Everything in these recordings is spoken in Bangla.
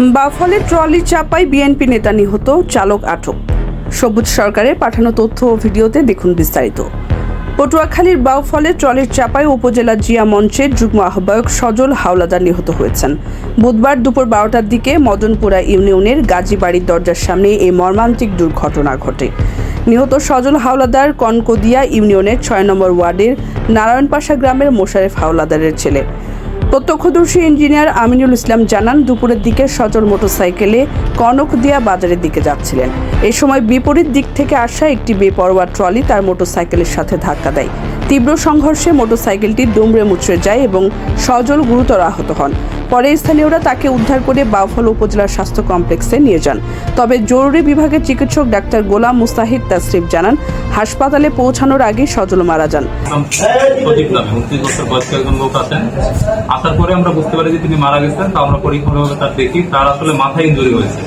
বাফলে ট্রলি চাপায় বিএনপি নেতা নিহত, চালক আটক। সবুজ সরকারের পাঠানো তথ্য ও ভিডিওতে দেখুন বিস্তারিত। পটুয়াখালীর বাউফলে ট্রলির চাপায় উপজেলা জিয়া মঞ্চের যুগ্ম আহ্বায়ক সজল হাওলাদার নিহত হয়েছেন। বুধবার দুপুর বারোটার দিকে মদনপুরা ইউনিয়নের গাজীবাড়ির দরজার সামনে এই মর্মান্তিক দুর্ঘটনা ঘটে। নিহত সজল হাওলাদার কনকদিয়া ইউনিয়নের ছয় নম্বর ওয়ার্ডের নারায়ণপাশা গ্রামের মোশারেফ হাওলাদারের ছেলে। প্রত্যক্ষদর্শী ইঞ্জিনিয়ার আমিনুল ইসলাম জানান, দুপুরের দিকে সজল মোটরসাইকেলে কনকদিয়া বাজারের দিকে যাচ্ছিলেন। এ সময় বিপরীত দিক থেকে আসা একটি বেপরোয়া ট্রলি তার মোটরসাইকেলের সাথে ধাক্কা দেয়। তীব্র সংঘর্ষে মোটরসাইকেলটি দুমড়ে মুচড়ে যায় এবং সজল গুরুতর আহত হন। পরে স্থানীয়রা তাকে উদ্ধার করে বাউফল উপজেলার স্বাস্থ্য কমপ্লেক্সে নিয়ে যান। তবে জরুরি বিভাগের চিকিৎসক ডাক্তার গোলাম মুস্তাহিদ তাসরিফ জানান, হাসপাতালে পৌঁছানোর আগে সজল মারা যান। আসার পরে আমরা বুঝতে পারি যে তিনি মারা গেছেন আমরা পরীক্ষামূলকভাবে তার দেখি। তার আসলে মাথায় ইঞ্জুরি হয়েছে।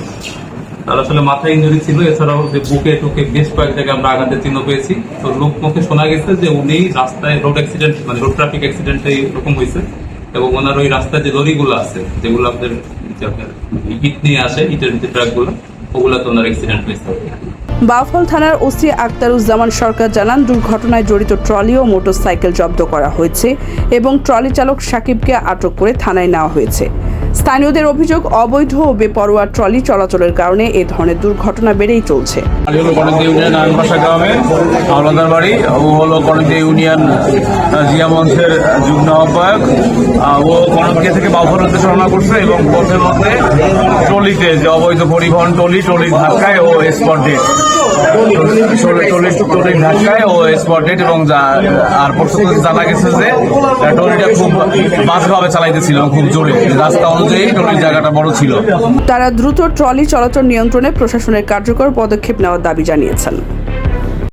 তার আসলে মাথায় ইঞ্জুরি ছিল। এছাড়াও যে বুকে টুকে বেশ কয়েক জায়গায় আমরা আঘাতের চিহ্ন পেয়েছি। তো লোক মুখে শোনা গেছে যে উনি রাস্তায় রোড অ্যাক্সিডেন্ট মানে রোড ট্রাফিক অ্যাক্সিডেন্টে এরকম হয়েছে। এবং ওনার ওই রাস্তায় যে লরিগুলো আছে, যেগুলো আপনার ইট নিয়ে আসে, ইটের যে ট্রাকগুলো, ওগুলোতে ওনার অ্যাক্সিডেন্ট হয়েছে। বাউফল থানার ওসি আক্তারুজ্জামান সরকার জানান, দুর্ঘটনায় জড়িত ট্রলি ও মোটরসাইকেল জব্দ করা হয়েছে এবং ট্রলি চালক সাকিবকে আটক করে থানায় নেওয়া হয়েছে। স্থানীয়দের অভিযোগ অবৈধ ও বেপরোয়া ট্রলি চলাচলের কারণে এ ধরনের দুর্ঘটনা বেড়েই চলছে। ও হলো ইউনিয়ন ও থেকে করছে এবং মধ্যে টলিতে যে অবৈধ পরিবহন ধাক্কায় ও স্পট টলির টলির ধাক্কায় ও স্পট এবং আর প্রত্যক্ষ জানা গেছে যে টলিটা খুব বাজভাবে চালাইতেছিল খুব জোরে। রাস্তা অনুযায়ী টলির জায়গাটা বড় ছিল। তারা দ্রুত ট্রলি চলাচল নিয়ন্ত্রণে প্রশাসনের কার্যকর পদক্ষেপ নেওয়ার দাবি জানিয়েছেন।